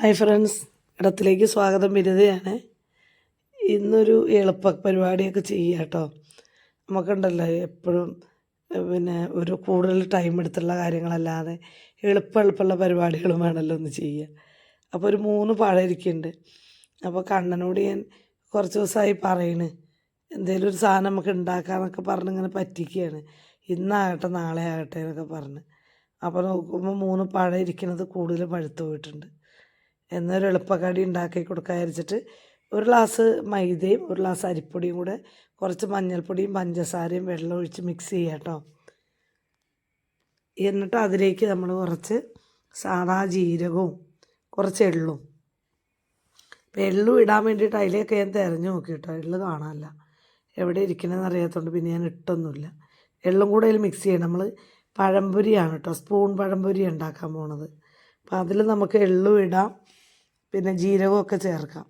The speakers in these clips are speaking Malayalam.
Hi friends. ഇടത്തിലേക്ക് സ്വാഗതം ബിരുദയാണ് ഇന്നൊരു എളുപ്പ പരിപാടിയൊക്കെ ചെയ്യുക കേട്ടോ. നമുക്കുണ്ടല്ലോ എപ്പോഴും പിന്നെ ഒരു കൂടുതൽ ടൈം എടുത്തുള്ള കാര്യങ്ങളല്ലാതെ എളുപ്പ എളുപ്പമുള്ള പരിപാടികളും വേണമല്ലോ ഒന്ന് ചെയ്യുക. അപ്പോൾ ഒരു മൂന്ന് പഴം ഇരിക്കുന്നുണ്ട്. അപ്പോൾ കണ്ണനോട് ഞാൻ കുറച്ച് ദിവസമായി പറയണ്. എന്തെങ്കിലും ഒരു സാധനം നമുക്ക് ഉണ്ടാക്കാമെന്നൊക്കെ പറഞ്ഞ് ഇങ്ങനെ പറ്റിക്കുകയാണ്. ഇന്നാകട്ടെ നാളെ ആകട്ടെ എന്നൊക്കെ പറഞ്ഞ്. അപ്പോൾ നോക്കുമ്പോൾ മൂന്ന് പഴം ഇരിക്കുന്നത് കൂടുതൽ പഴുത്തു പോയിട്ടുണ്ട്. എന്നൊരു എളുപ്പക്കടി ഉണ്ടാക്കി കൊടുക്കാൻ വിചാരിച്ചിട്ട് ഒരു ഗ്ലാസ് മൈദയും ഒരു ഗ്ലാസ് അരിപ്പൊടിയും കൂടെ കുറച്ച് മഞ്ഞൾപ്പൊടിയും പഞ്ചസാരയും വെള്ളം ഒഴിച്ച് മിക്സ് ചെയ്യുക കേട്ടോ എന്നിട്ട് അതിലേക്ക് നമ്മൾ കുറച്ച് സാധാ ജീരകവും കുറച്ച് എള്ളും. എള്ളും ഇടാൻ വേണ്ടിയിട്ട് അതിലേക്ക് ഞാൻ തിരഞ്ഞു നോക്കി കേട്ടോ എള്ള് കാണാനല്ല. എവിടെ ഇരിക്കണമെന്ന് അറിയാത്തതുകൊണ്ട് പിന്നെ ഞാൻ ഇട്ടൊന്നുമില്ല. എള്ളും കൂടെ അതിൽ മിക്സ് ചെയ്യണം. നമ്മൾ പഴംപൊരിയാണ് കേട്ടോ സ്പൂൺ പഴംപൊരി ഉണ്ടാക്കാൻ പോണത്. അപ്പോൾ അതിൽ നമുക്ക് എള്ളും ഇടാം. പിന്നെ ജീരകമൊക്കെ ചേർക്കാം.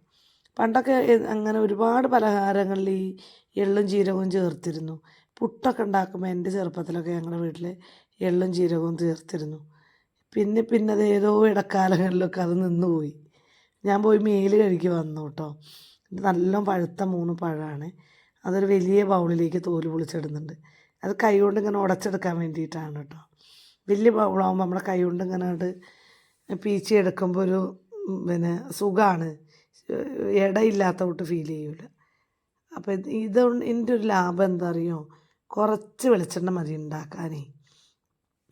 പണ്ടൊക്കെ അങ്ങനെ ഒരുപാട് പലഹാരങ്ങളിൽ ഈ എള്ളും ജീരകവും ചേർത്തിരുന്നു. പുട്ടൊക്കെ ഉണ്ടാക്കുമ്പോൾ എന്റെ ചെറുപ്പത്തിലൊക്കെ ഞങ്ങളുടെ വീട്ടിൽ എള്ളും ജീരകവും ചേർത്തിരുന്നു. പിന്നെ പിന്നെ അത് ഏതോ ഇടക്കാലങ്ങളിലൊക്കെ അത് നിന്നുപോയി. ഞാൻ പോയി മേൽ കഴുകി വന്നു കേട്ടോ. നല്ല പഴുത്ത മൂന്ന് പഴമാണ്. അതൊരു വലിയ ബൗളിലേക്ക് തോൽ പൊളിച്ചിടുന്നുണ്ട്. അത് കൈ കൊണ്ട് ഇങ്ങനെ ഉടച്ചെടുക്കാൻ വേണ്ടിയിട്ടാണ് കേട്ടോ. വലിയ ബൗളാകുമ്പോൾ നമ്മുടെ കൈ കൊണ്ട് ഇങ്ങനെ പീച്ചി എടുക്കുമ്പോൾ ഒരു പിന്നെ സുഖമാണ് ഇടയില്ലാത്ത തൊട്ട് ഫീൽ ചെയ്യൂല. അപ്പോൾ ഇത് ഇത് ഇതിന്റെ ഒരു ലാഭം എന്താ അറിയോ കുറച്ച് വെളിച്ചെണ്ണ മതി ഉണ്ടാക്കാനേ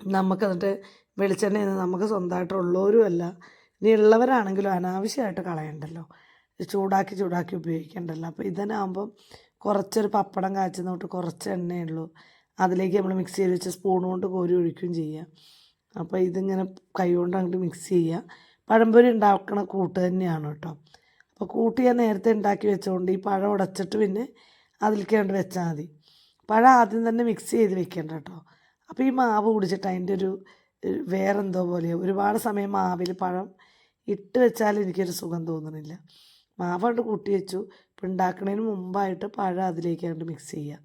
നമുക്ക് എന്നിട്ട് വെളിച്ചെണ്ണ നമുക്ക് സ്വന്തമായിട്ടുള്ളവരും അല്ല. ഇനി ഉള്ളവരാണെങ്കിലും അനാവശ്യമായിട്ട് കളയണ്ടല്ലോ. ചൂടാക്കി ചൂടാക്കി ഉപയോഗിക്കണ്ടല്ലോ. അപ്പോൾ ഇതിനാകുമ്പം കുറച്ചൊരു പപ്പടം കാച്ചുന്ന തൊട്ട് കുറച്ച് എണ്ണയേ ഉള്ളൂ. അതിലേക്ക് നമ്മൾ മിക്സ് ചെയ്ത് വെച്ച് സ്പൂൺ കൊണ്ട് കോരി ഒഴിക്കുകയും ചെയ്യാം. അപ്പോൾ ഇതിങ്ങനെ കൈ കൊണ്ട് അങ്ങോട്ട് മിക്സ് ചെയ്യുക പഴംപൊരി ഉണ്ടാക്കണ കൂട്ട് തന്നെയാണ് കേട്ടോ. അപ്പോൾ കൂട്ട് ഞാൻ നേരത്തെ ഉണ്ടാക്കി വെച്ചുകൊണ്ട് ഈ പഴം ഉടച്ചിട്ട് പിന്നെ അതിലേക്ക് കൊണ്ട് വെച്ചാൽ മതി. പഴം ആദ്യം തന്നെ മിക്സ് ചെയ്ത് വെക്കേണ്ട കേട്ടോ. അപ്പോൾ ഈ മാവ് കുടിച്ചിട്ട് അതിന്റെ ഒരു വേറെന്തോ പോലെ ഒരുപാട് സമയം മാവിൽ പഴം ഇട്ട് വെച്ചാൽ എനിക്കൊരു സുഖം തോന്നണില്ല. മാവ് കൊണ്ട് കൂട്ടി വെച്ചു. ഇപ്പം ഉണ്ടാക്കുന്നതിന് മുമ്പായിട്ട് പഴം അതിലേക്ക് കണ്ട് മിക്സ് ചെയ്യുക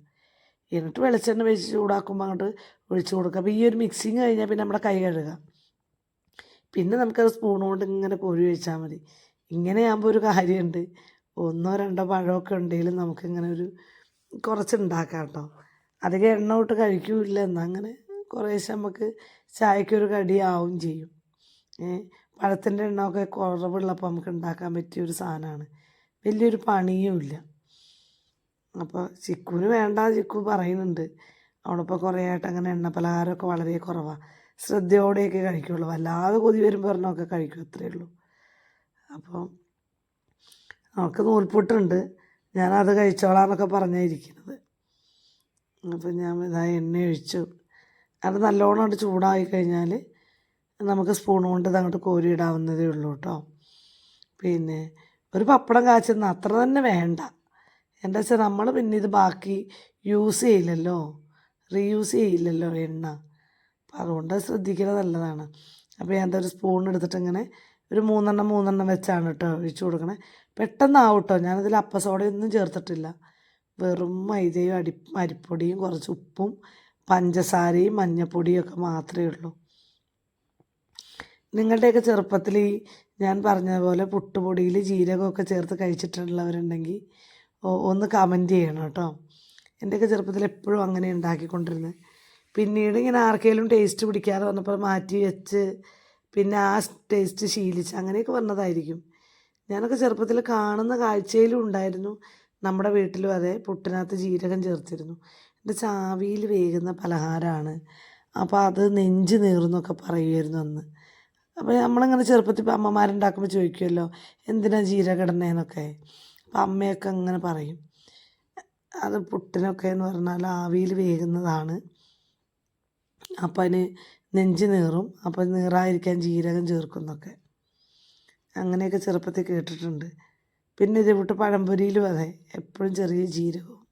എന്നിട്ട് വെളിച്ചെണ്ണ വെച്ച് ചൂടാക്കുമ്പോൾ അങ്ങോട്ട് ഒഴിച്ചു കൊടുക്കുക അപ്പോൾ ഈ ഒരു മിക്സിങ് കഴിഞ്ഞാൽ പിന്നെ നമ്മുടെ കൈ കഴുകുക പിന്നെ നമുക്കത് സ്പൂൺ കൊണ്ട് ഇങ്ങനെ കോരി വെച്ചാൽ മതി. ഇങ്ങനെയാകുമ്പോൾ ഒരു കാര്യമുണ്ട് ഒന്നോ രണ്ടോ പഴമൊക്കെ ഉണ്ടെങ്കിലും നമുക്കിങ്ങനെ ഒരു കുറച്ച് ഉണ്ടാക്കാം കേട്ടോ അധികം എണ്ണ വിട്ട് കഴിക്കില്ല. എന്നാൽ അങ്ങനെ കുറേശ്ശെ നമുക്ക് ചായക്കൊരു കടിയാവും ചെയ്യും. പഴത്തിന്റെ എണ്ണമൊക്കെ കുറവുള്ളപ്പോൾ നമുക്ക് ഉണ്ടാക്കാൻ പറ്റിയ ഒരു സാധനമാണ് വലിയൊരു പണിയുമില്ല അപ്പോൾ ചിക്കുവിന് വേണ്ട ചിക്കു പറയുന്നുണ്ട്. അവളിപ്പോൾ കുറേ ആയിട്ട് അങ്ങനെ എണ്ണ പലഹാരമൊക്കെ വളരെ കുറവാണ് ശ്രദ്ധയോടെയൊക്കെ കഴിക്കുള്ളൂ. വല്ലാതെ കൊതി വരുമ്പോൾ ഒരെണ്ണമൊക്കെ കഴിക്കും അത്രയേ ഉള്ളൂ. അപ്പം അവൾക്ക് നൂൽപുട്ടുണ്ട്. ഞാനത് കഴിച്ചോളാന്നൊക്കെ പറഞ്ഞായിരിക്കുന്നത്. അപ്പം ഞാൻ ഇതാ എണ്ണ ഒഴിച്ചു. അത് നല്ലോണം അങ്ങോട്ട് ചൂടായി കഴിഞ്ഞാൽ നമുക്ക് സ്പൂൺ കൊണ്ട് ഇത് അങ്ങോട്ട് കോരി ഇടാവുന്നതേ ഉള്ളൂ കേട്ടോ പിന്നെ ഒരു പപ്പടം കാച്ചുന്ന അത്ര തന്നെ വേണ്ട. എന്താ വെച്ചാൽ നമ്മൾ പിന്നെ ഇത് ബാക്കി യൂസ് ചെയ്യില്ലല്ലോ. റീയൂസ് ചെയ്യില്ലല്ലോ എണ്ണ. അപ്പം അതുകൊണ്ട് ശ്രദ്ധിക്കുന്നത് നല്ലതാണ്. അപ്പോൾ ഞാൻ ഒരു സ്പൂൺ എടുത്തിട്ട് ഇങ്ങനെ ഒരു മൂന്നെണ്ണം മൂന്നെണ്ണം വെച്ചാണ് കേട്ടോ ഒഴിച്ചു കൊടുക്കണേ. പെട്ടെന്നാവും കേട്ടോ ഞാനതിൽ അപ്പസോഡയൊന്നും ചേർത്തിട്ടില്ല. വെറും മൈദയും അടി അരിപ്പൊടിയും കുറച്ച് ഉപ്പും പഞ്ചസാരയും മഞ്ഞപ്പൊടിയും ഒക്കെ മാത്രമേ ഉള്ളൂ. നിങ്ങളുടെയൊക്കെ ചെറുപ്പത്തിൽ ഈ ഞാൻ പറഞ്ഞതുപോലെ പുട്ടുപൊടിയിൽ ജീരകമൊക്കെ ചേർത്ത് കഴിച്ചിട്ടുള്ളവരുണ്ടെങ്കിൽ ഒന്ന് കമന്റ് ചെയ്യണം കേട്ടോ. എന്റെയൊക്കെ ചെറുപ്പത്തിൽ എപ്പോഴും അങ്ങനെ ഉണ്ടാക്കിക്കൊണ്ടിരുന്നത് പിന്നീട് ഇങ്ങനെ ആർക്കെങ്കിലും ടേസ്റ്റ് പിടിക്കാതെ വന്നപ്പോൾ മാറ്റി വെച്ച് പിന്നെ ആ ടേസ്റ്റ് ശീലിച്ച് അങ്ങനെയൊക്കെ വന്നതായിരിക്കും. ഞാനൊക്കെ ചെറുപ്പത്തിൽ കാണുന്ന കാഴ്ചയിലും ഉണ്ടായിരുന്നു. നമ്മുടെ വീട്ടിലും അതെ പുട്ടിനകത്ത് ജീരകം ചേർത്തിരുന്നു. എന്റെ ചാവിയിൽ വേകുന്ന പലഹാരമാണ് അപ്പോൾ അത് നെഞ്ച് നീറുന്നൊക്കെ പറയുമായിരുന്നു അന്ന്. അപ്പോൾ നമ്മളിങ്ങനെ ചെറുപ്പത്തിൽ അമ്മമാരുണ്ടാക്കുമ്പോൾ ചോദിക്കുമല്ലോ എന്തിനാ ജീരകം ഇടണേന്നൊക്കെ അപ്പം അമ്മയൊക്കെ അങ്ങനെ പറയും. അത് പുട്ടിനൊക്കെ എന്ന് പറഞ്ഞാൽ ആവിയിൽ വേകുന്നതാണ്. അപ്പം അതിന് നെഞ്ച് നീറും. അപ്പോൾ നീറായിരിക്കാൻ ജീരകം ചേർക്കുന്നൊക്കെ അങ്ങനെയൊക്കെ ചെറുപ്പത്തിൽ കേട്ടിട്ടുണ്ട്. പിന്നെ ഇത് വിട്ട് പഴംപൊരിയിലും അതെ എപ്പോഴും ചെറിയ ജീരകവും.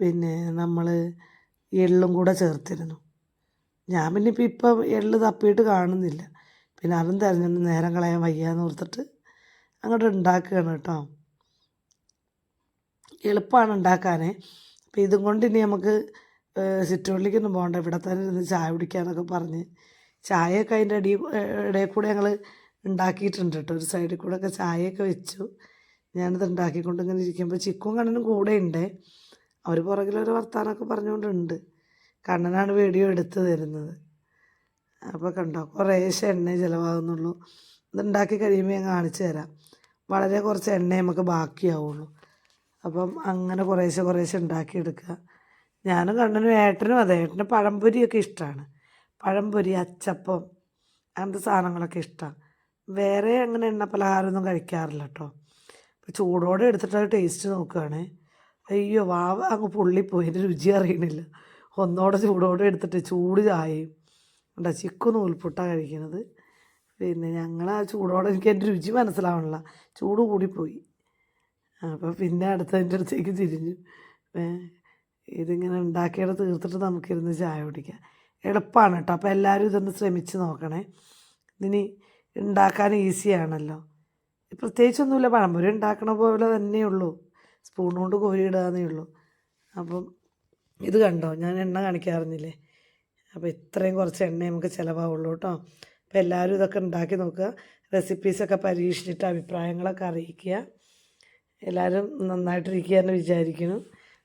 പിന്നെ നമ്മൾ എള്ളും കൂടെ ചേർത്തിരുന്നു. ഞാൻ പിന്നെ ഇപ്പം ഇപ്പം എള്ള് തപ്പിയിട്ട് കാണുന്നില്ല. പിന്നെ അതും തിരഞ്ഞു നേരം കളയാൻ വയ്യാന്ന് ഓർത്തിട്ട് അങ്ങോട്ട് ഉണ്ടാക്കുകയാണ് കേട്ടോ. എളുപ്പമാണ് ഉണ്ടാക്കാൻ അപ്പം ഇതും കൊണ്ട് ഇനി നമുക്ക് സിറ്റുള്ളിലേക്കൊന്നും പോകണ്ട. ഇവിടെ തന്നെ ഇരുന്ന് ചായ കുടിക്കാന്നൊക്കെ പറഞ്ഞ് ചായയൊക്കെ അതിന്റെ അടി ഇടയിൽ കൂടെ ഞങ്ങൾ ഉണ്ടാക്കിയിട്ടുണ്ട് കേട്ടോ. ഒരു സൈഡിൽ കൂടെ ഒക്കെ ചായയൊക്കെ വെച്ചു. ഞാനത് ഉണ്ടാക്കിക്കൊണ്ട് ഇങ്ങനെ ഇരിക്കുമ്പോൾ ചിക്കും കണ്ണനും കൂടെ ഉണ്ട്. അവർ പുറകിലൊരു വർത്താനമൊക്കെ പറഞ്ഞുകൊണ്ടുണ്ട്. കണ്ണനാണ് വീഡിയോ എടുത്തു തരുന്നത്. അപ്പോൾ കണ്ടോ കുറേശ്ശെ എണ്ണ ചിലവാകുന്നുള്ളൂ. ഇതുണ്ടാക്കി കഴിയുമ്പോൾ ഞാൻ കാണിച്ചു തരാം. വളരെ കുറച്ച് എണ്ണ നമുക്ക് ബാക്കിയാവുള്ളൂ. അപ്പം അങ്ങനെ കുറേശ്ശെ കുറേശ്ശെ ഉണ്ടാക്കിയെടുക്കുക. ഞാനും കണ്ണനും ഏട്ടനും അതെ ഏട്ടന് പഴംപൊരിയൊക്കെ ഇഷ്ടമാണ് പഴംപൊരി അച്ചപ്പം അങ്ങനത്തെ സാധനങ്ങളൊക്കെ ഇഷ്ടമാണ് വേറെ അങ്ങനെ എണ്ണ പലഹാരമൊന്നും കഴിക്കാറില്ല കേട്ടോ. അപ്പോൾ ചൂടോടെ എടുത്തിട്ട് ടേസ്റ്റ് നോക്കുകയാണ് അയ്യോ വാവ അങ്ങ് പൊള്ളിപ്പോയി. എന്റെ രുചി അറിയണില്ല. ഒന്നോടെ ചൂടോടെ എടുത്തിട്ട് ചൂട് ചായയും ഉണ്ടാ ചിക്കു നൂൽപുട്ടാണ് കഴിക്കുന്നത് പിന്നെ ഞങ്ങൾ ആ ചൂടോടെ എനിക്ക് എന്റെ രുചി മനസ്സിലാവണില്ല. ചൂട് കൂടിപ്പോയി. അപ്പോൾ പിന്നെ അടുത്തതിന്റെ അടുത്തേക്ക് തിരിഞ്ഞു. ഇതിങ്ങനെ ഉണ്ടാക്കിയത് തീർത്തിട്ട് നമുക്കിരുന്ന് ചായ കുടിക്കാം. എളുപ്പമാണ് കേട്ടോ അപ്പോൾ എല്ലാവരും ഇതൊന്ന് ശ്രമിച്ച് നോക്കണേ. ഇതിനി ഉണ്ടാക്കാൻ ഈസിയാണല്ലോ പ്രത്യേകിച്ചൊന്നുമില്ല. പഴംപൊരി ഉണ്ടാക്കണ പോലെ തന്നെയുള്ളൂ സ്പൂൺ കൊണ്ട് കോരിയിടാന്നേ ഉള്ളൂ. അപ്പം ഇത് കണ്ടോ? ഞാൻ എണ്ണ കാണിക്കാറുന്നില്ലേ അപ്പോൾ ഇത്രയും കുറച്ച് എണ്ണ നമുക്ക് ചിലവാവുള്ളൂ കേട്ടോ അപ്പോൾ എല്ലാവരും ഇതൊക്കെ ഉണ്ടാക്കി നോക്കുക. റെസിപ്പീസൊക്കെ പരീക്ഷിച്ചിട്ട് അഭിപ്രായങ്ങളൊക്കെ അറിയിക്കുക. എല്ലാവരും നന്നായിട്ടിരിക്കുക എന്ന് വിചാരിക്കുന്നു.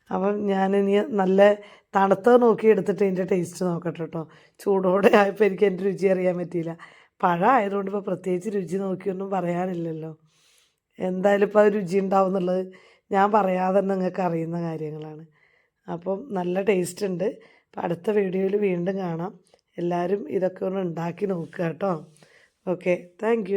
അപ്പം ഞാനിനി നല്ല തണുത്തത് നോക്കി എടുത്തിട്ട് ഇതിന്റെ ടേസ്റ്റ് നോക്കട്ടെ കേട്ടോ ചൂടോടെ ആയപ്പോൾ എനിക്ക് എന്റെ രുചി അറിയാൻ പറ്റിയില്ല. പഴം ആയതുകൊണ്ട് ഇപ്പോൾ പ്രത്യേകിച്ച് രുചി നോക്കിയൊന്നും പറയാനില്ലല്ലോ. എന്തായാലും ഇപ്പോൾ രുചി ഉണ്ടാവും എന്നുള്ളത് ഞാൻ പറയാതെ നിങ്ങൾക്ക് അറിയുന്ന കാര്യങ്ങളാണ്. അപ്പം നല്ല ടേസ്റ്റ് ഉണ്ട്. അപ്പം അടുത്ത വീഡിയോയിൽ വീണ്ടും കാണാം. എല്ലാവരും ഇതൊക്കെ ഒന്ന് ഉണ്ടാക്കി നോക്കുക കേട്ടോ ഓക്കെ താങ്ക്